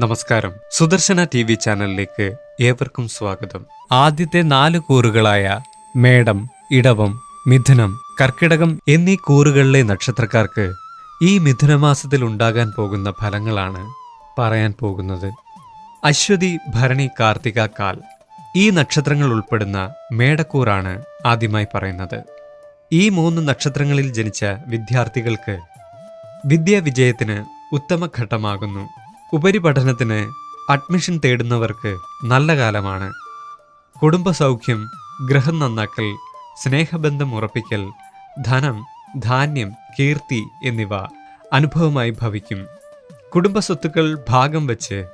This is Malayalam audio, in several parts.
നമസ്കാരം. സുദർശന ടി വി ചാനലിലേക്ക് ഏവർക്കും സ്വാഗതം. ആദ്യത്തെ നാല് കൂറുകളായ മേടം ഇടവം മിഥുനം കർക്കിടകം എന്നീ കൂറുകളിലെ നക്ഷത്രക്കാർക്ക് ഈ മിഥുനമാസത്തിൽ ഉണ്ടാകാൻ പോകുന്ന ഫലങ്ങളാണ് പറയാൻ പോകുന്നത്. അശ്വതി ഭരണി കാർത്തിക കാൽ ഈ നക്ഷത്രങ്ങൾ ഉൾപ്പെടുന്ന മേടക്കൂറാണ് ആദ്യമായി പറയുന്നത്. ഈ മൂന്ന് നക്ഷത്രങ്ങളിൽ ജനിച്ച വിദ്യാർത്ഥികൾക്ക് വിദ്യാവിജയത്തിന് ഉത്തമ ഘട്ടമാകുന്നു. ഉപരിപഠനത്തിന് അഡ്മിഷൻ തേടുന്നവർക്ക് നല്ല കാലമാണ്. കുടുംബസൗഖ്യം ഗൃഹം നന്നാക്കൽ സ്നേഹബന്ധം ഉറപ്പിക്കൽ ധനം ധാന്യം കീർത്തി എന്നിവ അനുഭവമായി ഭവിക്കും. കുടുംബസ്വത്തുക്കൾ ഭാഗം വച്ച്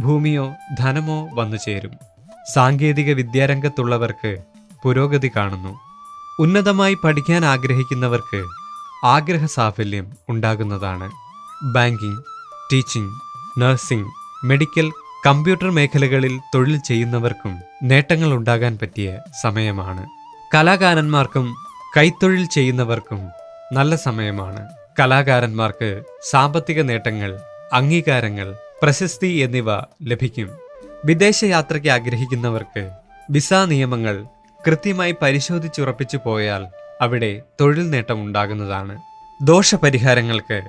ഭൂമിയോ ധനമോ വന്നു ചേരും. സാങ്കേതിക വിദ്യാരംഗത്തുള്ളവർക്ക് പുരോഗതി കാണുന്നു. ഉന്നതമായി പഠിക്കാൻ ആഗ്രഹിക്കുന്നവർക്ക് ആഗ്രഹ സാഫല്യം ഉണ്ടാകുന്നതാണ്. Banking teaching nursing medical computer മേഖലകളിൽ തൊഴിൽ ചെയ്യുന്നവർക്കും നേട്ടങ്ങൾ ഉണ്ടാകാൻ പറ്റിയ സമയമാണ്. കലാകാരന്മാർക്കും കൈത്തൊഴിൽ ചെയ്യുന്നവർക്കും നല്ല സമയമാണ്. കലാകാരന്മാർക്ക് സാമ്പത്തിക നേട്ടങ്ങൾ അംഗീകാരങ്ങൾ പ്രശസ്തി എന്നിവ ലഭിക്കും. വിദേശയാത്രയ്ക്ക് ആഗ്രഹിക്കുന്നവർക്ക് വിസ നിയമങ്ങൾ കൃത്യമായി പരിശോധിച്ചുറപ്പിച്ചു പോയാൽ അവിടെ തൊഴിൽ നേട്ടം ഉണ്ടാകുന്നതാണ്. ദോഷപരിഹാരങ്ങൾക്ക്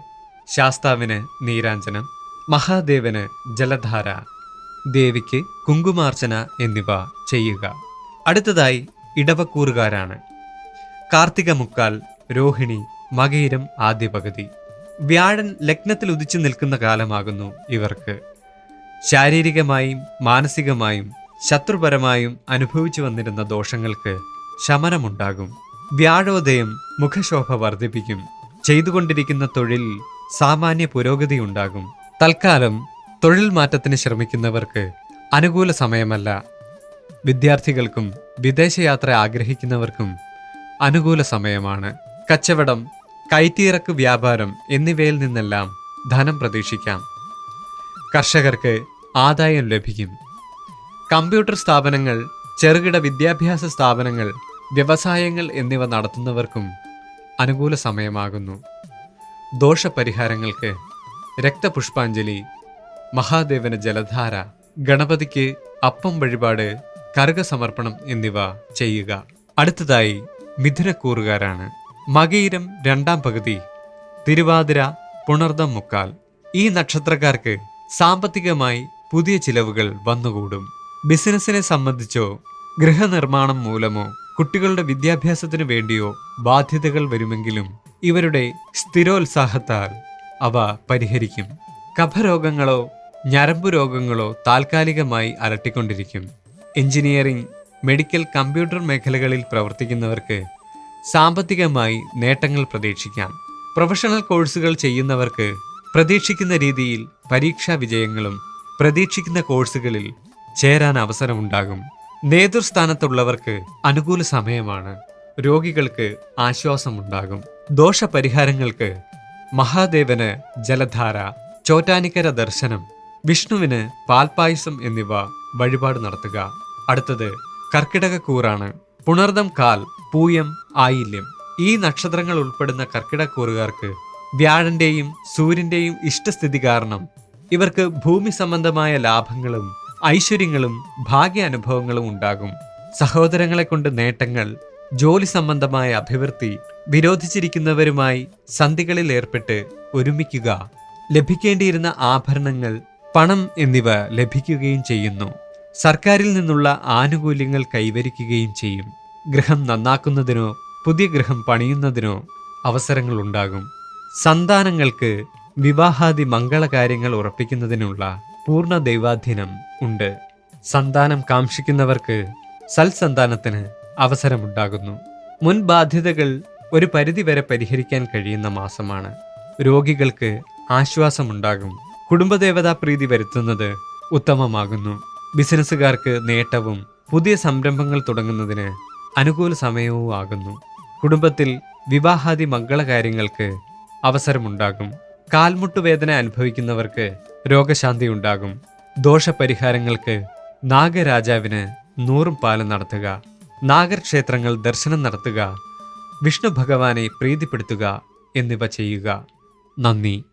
ശാസ്താവിന് നീരാഞ്ജനം മഹാദേവന് ജലധാര ദേവിക്ക് കുങ്കുമാർച്ചന എന്നിവ ചെയ്യുക. അടുത്തതായി ഇടവക്കൂറുകാരാണ്. കാർത്തിക മുക്കാൽ രോഹിണി മകയിരം ആദ്യ പകുതി. വ്യാഴൻ ലഗ്നത്തിൽ ഉദിച്ചു നിൽക്കുന്ന കാലമാകുന്നു ഇവർക്ക്. ശാരീരികമായും മാനസികമായും ശത്രുപരമായും അനുഭവിച്ചു വന്നിരുന്ന ദോഷങ്ങൾക്ക് ശമനമുണ്ടാകും. വ്യാഴോദയം മുഖശോഭ വർദ്ധിപ്പിക്കും. ചെയ്തുകൊണ്ടിരിക്കുന്ന തൊഴിൽ സാമാന്യ പുരോഗതി ഉണ്ടാകും തൽക്കാലം തൊഴിൽ മാറ്റത്തിന് ശ്രമിക്കുന്നവർക്ക് അനുകൂല സമയമല്ല. വിദ്യാർത്ഥികൾക്കും വിദേശയാത്ര ആഗ്രഹിക്കുന്നവർക്കും അനുകൂല സമയമാണ്. കച്ചവടം കയറ്റിയിറക്ക് വ്യാപാരം എന്നിവയിൽ നിന്നെല്ലാം ധനം പ്രതീക്ഷിക്കാം. കർഷകർക്ക് ആദായം ലഭിക്കും. കമ്പ്യൂട്ടർ സ്ഥാപനങ്ങൾ ചെറുകിട വിദ്യാഭ്യാസ സ്ഥാപനങ്ങൾ വ്യവസായങ്ങൾ എന്നിവ നടത്തുന്നവർക്കും അനുകൂല സമയമാകുന്നു. ദോഷപരിഹാരങ്ങൾക്ക് രക്തപുഷ്പാഞ്ജലി മഹാദേവന് ജലധാര ഗണപതിക്ക് അപ്പം വഴിപാട് കറുകസമർപ്പണം എന്നിവ ചെയ്യുക. അടുത്തതായി മിഥുനക്കൂറുകാരാണ്. മകയിരം രണ്ടാം പകുതി തിരുവാതിര പുണർദം മുക്കാൽ. ഈ നക്ഷത്രക്കാർക്ക് സാമ്പത്തികമായി പുതിയ ചിലവുകൾ വന്നുകൂടും. ബിസിനസ്സിനെ സംബന്ധിച്ചോ ഗൃഹനിർമ്മാണം മൂലമോ കുട്ടികളുടെ വിദ്യാഭ്യാസത്തിനു വേണ്ടിയോ ബാധ്യതകൾ വരുമെങ്കിലും ഇവരുടെ സ്ഥിരോത്സാഹത്താൽ അവ പരിഹരിക്കും. കഫരോഗങ്ങളോ ഞരമ്പു രോഗങ്ങളോ താൽക്കാലികമായി അലട്ടിക്കൊണ്ടിരിക്കും. എഞ്ചിനീയറിംഗ് മെഡിക്കൽ കമ്പ്യൂട്ടർ മേഖലകളിൽ പ്രവർത്തിക്കുന്നവർക്ക് സാമ്പത്തികമായി നേട്ടങ്ങൾ പ്രതീക്ഷിക്കാം. പ്രൊഫഷണൽ കോഴ്സുകൾ ചെയ്യുന്നവർക്ക് പ്രതീക്ഷിക്കുന്ന രീതിയിൽ പരീക്ഷാ വിജയങ്ങളും പ്രതീക്ഷിക്കുന്ന കോഴ്സുകളിൽ ചേരാൻ അവസരമുണ്ടാകും. നേതൃസ്ഥാനത്തുള്ളവർക്ക് അനുകൂല സമയമാണ്. രോഗികൾക്ക് ആശ്വാസമുണ്ടാകും. ദോഷപരിഹാരങ്ങൾക്ക് മഹാദേവന് ജലധാര ചോറ്റാനിക്കര ദർശനം വിഷ്ണുവിന് പാൽപായസം എന്നിവ വഴിപാട് നടത്തുക. അടുത്തത് കർക്കിടക കൂറാണ്. പുണർദം കാൽ പൂയം ആയില്യം. ഈ നക്ഷത്രങ്ങൾ ഉൾപ്പെടുന്ന കർക്കിടക്കൂറുകാർക്ക് വ്യാഴന്റെയും സൂര്യന്റെയും ഇഷ്ടസ്ഥിതി കാരണം ഇവർക്ക് ഭൂമി സംബന്ധമായ ലാഭങ്ങളും ഐശ്വര്യങ്ങളും ഭാഗ്യാനുഭവങ്ങളും ഉണ്ടാകും. സഹോദരങ്ങളെ കൊണ്ട് നേട്ടങ്ങൾ ജോലി സംബന്ധമായ അഭിവൃദ്ധി വിരോധിച്ചിരിക്കുന്നവരുമായി സന്ധികളിൽ ഏർപ്പെട്ട് ഒരുമിക്കുക ലഭിക്കേണ്ടിയിരുന്ന ആഭരണങ്ങൾ പണം എന്നിവ ലഭിക്കുകയും ചെയ്യുന്നു. സർക്കാരിൽ നിന്നുള്ള ആനുകൂല്യങ്ങൾ കൈവരിക്കുകയും ചെയ്യും. ഗൃഹം നന്നാക്കുന്നതിനോ പുതിയ ഗൃഹം പണിയുന്നതിനോ അവസരങ്ങൾ ഉണ്ടാകും സന്താനങ്ങൾക്ക് വിവാഹാദി മംഗളകാര്യങ്ങൾ ഉറപ്പിക്കുന്നതിനുള്ള പൂർണ ദൈവാധീനം ഉണ്ട്. സന്താനം കാക്ഷിക്കുന്നവർക്ക് സൽസന്താനത്തിന് അവസരമുണ്ടാകുന്നു. മുൻ ബാധ്യതകൾ ഒരു പരിധിവരെ പരിഹരിക്കാൻ കഴിയുന്ന മാസമാണ്. രോഗികൾക്ക് ആശ്വാസമുണ്ടാകും. കുടുംബദേവതാ പ്രീതി വരുത്തുന്നത് ഉത്തമമാകുന്നു. ബിസിനസ്സുകാർക്ക് നേട്ടവും പുതിയ സംരംഭങ്ങൾ തുടങ്ങുന്നതിന് അനുകൂല സമയവും ആകുന്നു. കുടുംബത്തിൽ വിവാഹാദി മംഗളകാര്യങ്ങൾക്ക് അവസരമുണ്ടാകും. കാൽമുട്ടുവേദന അനുഭവിക്കുന്നവർക്ക് രോഗശാന്തി ഉണ്ടാകും. ദോഷപരിഹാരങ്ങൾക്ക് നാഗരാജാവിന് നൂറും പാലം നടത്തുക. നാഗർക്ഷേത്രങ്ങൾ ദർശനം നടത്തുക. വിഷ്ണു ഭഗവാനെ പ്രീതിപ്പെടുത്തുക എന്നിവ ചെയ്യുക. നന്ദി.